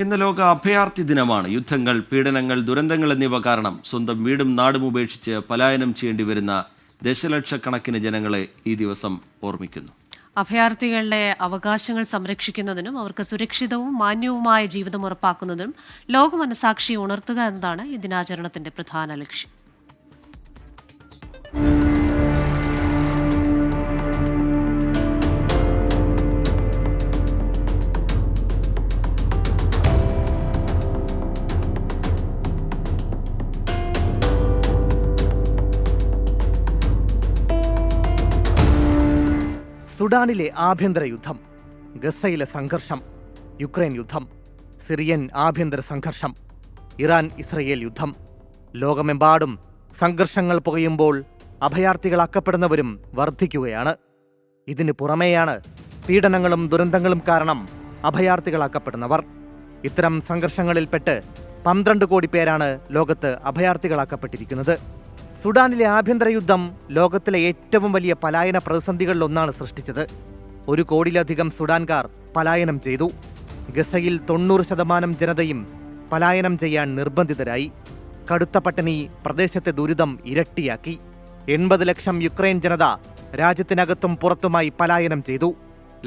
ഇന്ന് ലോക അഭയാർത്ഥി ദിനമാണ്. യുദ്ധങ്ങൾ പീഡനങ്ങൾ ദുരന്തങ്ങൾ എന്നിവ കാരണം സ്വന്തം വീടും നാടും ഉപേക്ഷിച്ച് പലായനം ചെയ്യേണ്ടി വരുന്ന ദശലക്ഷക്കണക്കിന് ജനങ്ങളെ ഈ ദിവസം ഓർമ്മിക്കുന്നു. അഭയാർത്ഥികളുടെ അവകാശങ്ങൾ സംരക്ഷിക്കുന്നതിനും അവർക്ക് സുരക്ഷിതവും മാന്യവുമായ ജീവിതം ഉറപ്പാക്കുന്നതിനും ലോകമനസാക്ഷിയെ ഉണർത്തുക എന്നതാണ് ഈ ദിനാചരണത്തിന്റെ പ്രധാന ലക്ഷ്യം. സുഡാനിലെ ആഭ്യന്തര യുദ്ധം ഗസയിലെ സംഘർഷം യുക്രൈൻ യുദ്ധം സിറിയൻ ആഭ്യന്തര സംഘർഷം ഇറാൻ ഇസ്രയേൽ യുദ്ധം. ലോകമെമ്പാടും സംഘർഷങ്ങൾ പുകയുമ്പോൾ അഭയാർത്ഥികളാക്കപ്പെടുന്നവരും വർദ്ധിക്കുകയാണ് ഇതിനു പുറമേയാണ് പീഡനങ്ങളും ദുരന്തങ്ങളും കാരണം അഭയാർത്ഥികളാക്കപ്പെടുന്നവർ. ഇത്തരം സംഘർഷങ്ങളിൽപ്പെട്ട് പന്ത്രണ്ട് കോടി പേരാണ് ലോകത്ത് അഭയാർത്ഥികളാക്കപ്പെട്ടിരിക്കുന്നത്. സുഡാനിലെ ആഭ്യന്തര യുദ്ധം ലോകത്തിലെ ഏറ്റവും വലിയ പലായന പ്രതിസന്ധികളിലൊന്നാണ് സൃഷ്ടിച്ചത്. ഒരു കോടിയിലധികം സുഡാൻകാർ പലായനം ചെയ്തു. ഗസയിൽ തൊണ്ണൂറ് ശതമാനം ജനതയും പലായനം ചെയ്യാൻ നിർബന്ധിതരായി. കടുത്ത പട്ടിണി പ്രദേശത്തെ ദുരിതം ഇരട്ടിയാക്കി. എൺപത് ലക്ഷം യുക്രൈൻ ജനത രാജ്യത്തിനകത്തും പുറത്തുമായി പലായനം ചെയ്തു.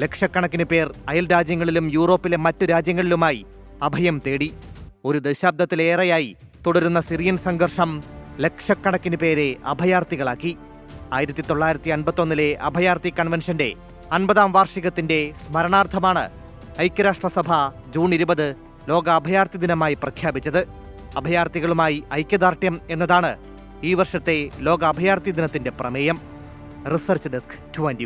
ലക്ഷക്കണക്കിന് പേർ അയൽ രാജ്യങ്ങളിലും യൂറോപ്പിലെ മറ്റു രാജ്യങ്ങളിലുമായി അഭയം തേടി. ഒരു ദശാബ്ദത്തിലേറെയായി തുടരുന്ന സിറിയൻ സംഘർഷം ലക്ഷക്കണക്കിന് പേരെ അഭയാർത്ഥികളാക്കി. ആയിരത്തി തൊള്ളായിരത്തി അൻപത്തൊന്നിലെ അഭയാർത്ഥി കൺവെൻഷന്റെ അൻപതാം വാർഷികത്തിന്റെ സ്മരണാർത്ഥമാണ് ഐക്യരാഷ്ട്രസഭ ജൂൺ ഇരുപത് ലോക അഭയാർത്ഥി ദിനമായി പ്രഖ്യാപിച്ചത്. അഭയാർത്ഥികളുമായി ഐക്യദാർഢ്യം എന്നതാണ് ഈ വർഷത്തെ ലോക അഭയാർത്ഥി ദിനത്തിന്റെ പ്രമേയം. Research desk twenty